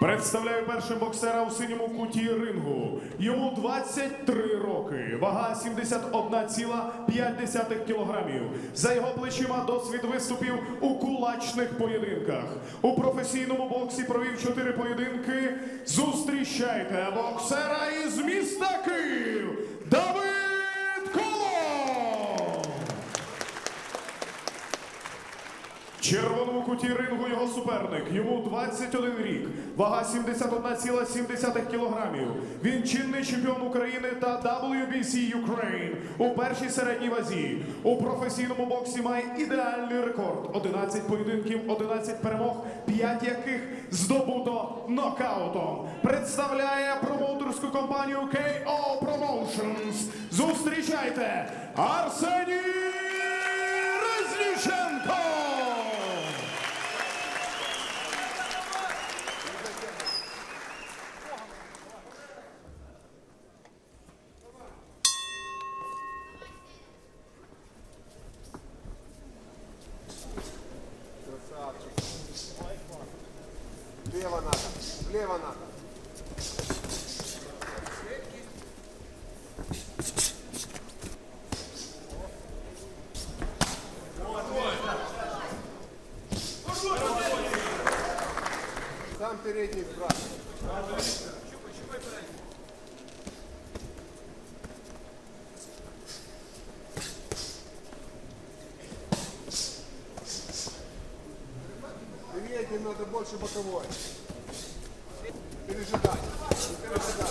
Представляю першим боксера у синьому куті рингу. Йому 23 роки, вага 71,5 кілограмів. За його плечима досвід виступів у кулачних поєдинках. У професійному боксі провів 4 поєдинки. Зустрічайте боксера із міста Київ Давид червоному куті рингу його суперник. Йому 21 рік, вага 71,7 кілограмів. Він чинний чемпіон України та WBC Ukraine у першій середній вазі. У професійному боксі має ідеальний рекорд: 11 поєдинків, 11 перемог, 5 яких здобуто нокаутом. Представляє промоутерську компанію KO Promotions. Зустрічайте Арсеній Резніченко! короче, боковой. Пережидать. Пережидать.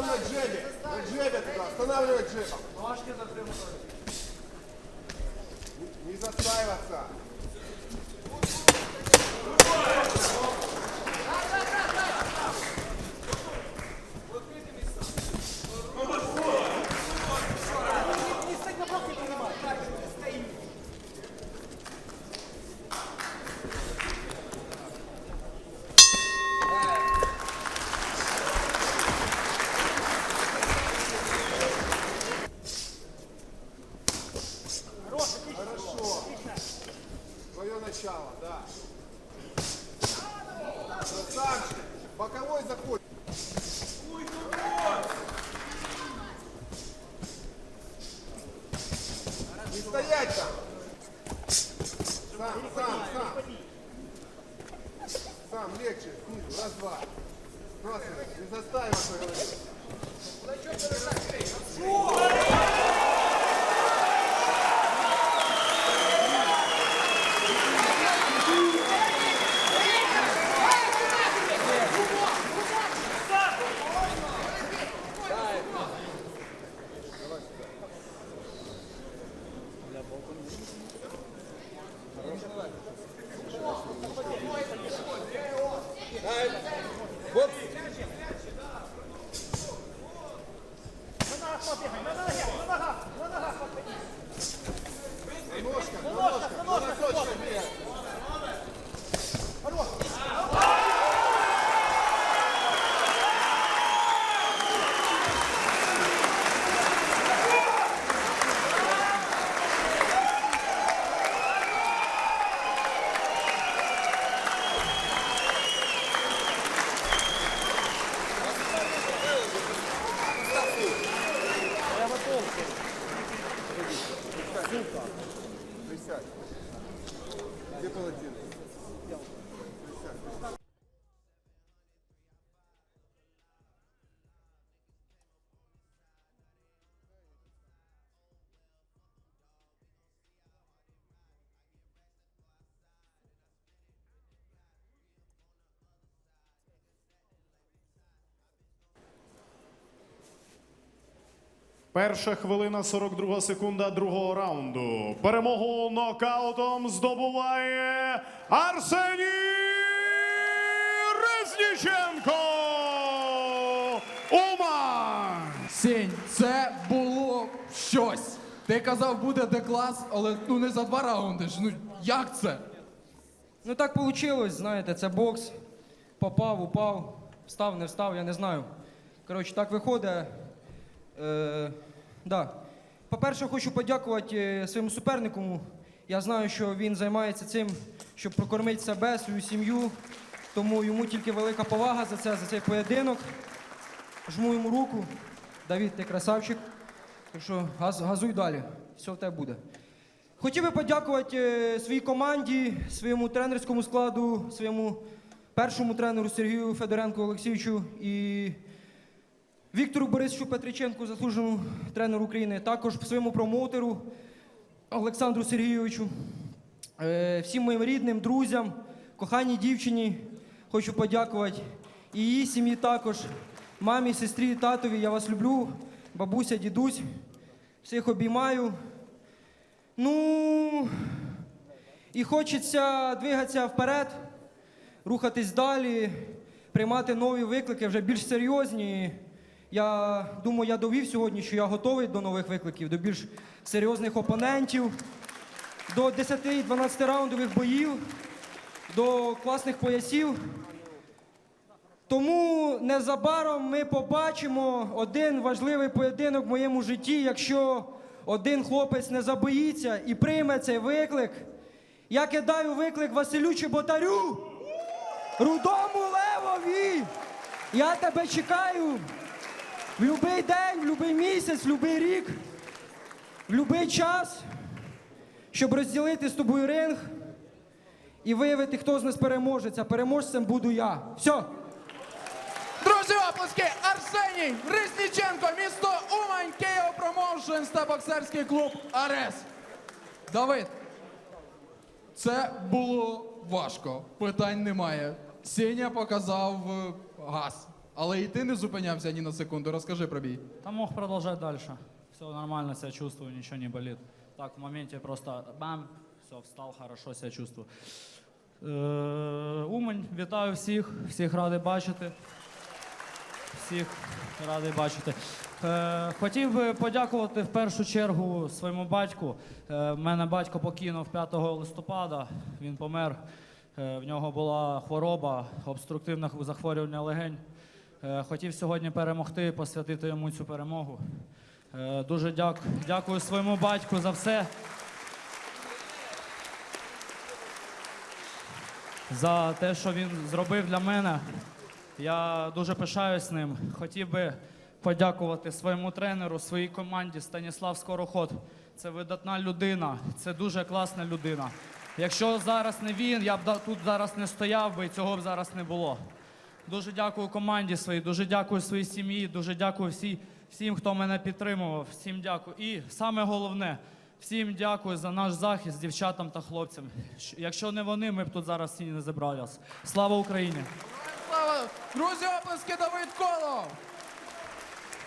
на джебе. На джебе туда. Останавливать джебом. Ножки затримывать. Не застаиваться. Твое начало, да. Красавчик. Боковой заход. Не стоять там. Сам, сам, сам. Сам, легче, снизу, раз, два. Просто, не застаиваться, говорю. На Перша хвилина 42 секунда другого раунду. Перемогу нокаутом здобуває Арсеній Резніченко! Уман! Сень, це було щось. Ти казав, буде деклас, але ну не за два раунди ж. Ну як це? Ну так вийшло, знаєте, це бокс. Попав, упав, встав, не встав, я не знаю. Коротше, так виходить. Е, Да. По-перше, хочу подякувати е, своєму супернику. Я знаю, що він займається цим, щоб прокормити себе, свою сім'ю. Тому йому тільки велика повага за це, за цей поєдинок. Жму йому руку. Давід, ти красавчик. Так що газ, газуй далі. Все в тебе буде. Хотів би подякувати е, своїй команді, своєму тренерському складу, своєму першому тренеру Сергію Федоренку Олексійовичу і Віктору Борисовичу Петриченку, заслуженому тренеру України, також своєму промоутеру Олександру Сергійовичу, е, всім моїм рідним, друзям, коханій дівчині хочу подякувати. І її сім'ї також, мамі, сестрі, татові. Я вас люблю, бабуся, дідусь. Всіх обіймаю. Ну і хочеться двигатися вперед, рухатись далі, приймати нові виклики, вже більш серйозні. Я думаю, я довів сьогодні, що я готовий до нових викликів, до більш серйозних опонентів, до 10-12 раундових боїв, до класних поясів. Тому незабаром ми побачимо один важливий поєдинок в моєму житті, якщо один хлопець не забоїться і прийме цей виклик. Я кидаю виклик Василю Чеботарю, рудому левові. Я тебе чекаю в будь-який день, в будь-який місяць, в будь-який рік, в будь-який час, щоб розділити з тобою ринг і виявити, хто з нас переможець. А переможцем буду я. Все. Друзі, оплески! Арсеній Резніченко, місто Умань, Київ Промоушенс та боксерський клуб Арес. Давид, це було важко. Питань немає. Сеня показав е, газ. Але і ти не зупинявся ні на секунду. Розкажи про бій. Там мог продолжать дальше. Все нормально, себя чувствую, ничего не болит. Так, в моменте просто бам, все, встал, хорошо себя чувствую. Е, Умань, вітаю всіх, всіх радий бачити. Всіх радий бачити. Е, хотів би подякувати в першу чергу своєму батьку. Е, мене батько покинув 5 листопада, він помер. Е, в нього була хвороба, обструктивне захворювання легень. Е, хотів сьогодні перемогти, посвятити йому цю перемогу. Е, дуже дяк, дякую своєму батьку за все. За те, що він зробив для мене. Я дуже пишаюсь ним. Хотів би подякувати своєму тренеру, своїй команді Станіслав Скороход. Це видатна людина, це дуже класна людина. Якщо зараз не він, я б тут зараз не стояв би і цього б зараз не було. Дуже дякую команді своїй, дуже дякую своїй сім'ї, дуже дякую всі, всім, хто мене підтримував. Всім дякую. І саме головне, всім дякую за наш захист дівчатам та хлопцям. Якщо не вони, ми б тут зараз всі не зібралися. Слава Україні! Слава! Друзі, оплески Давид Колов!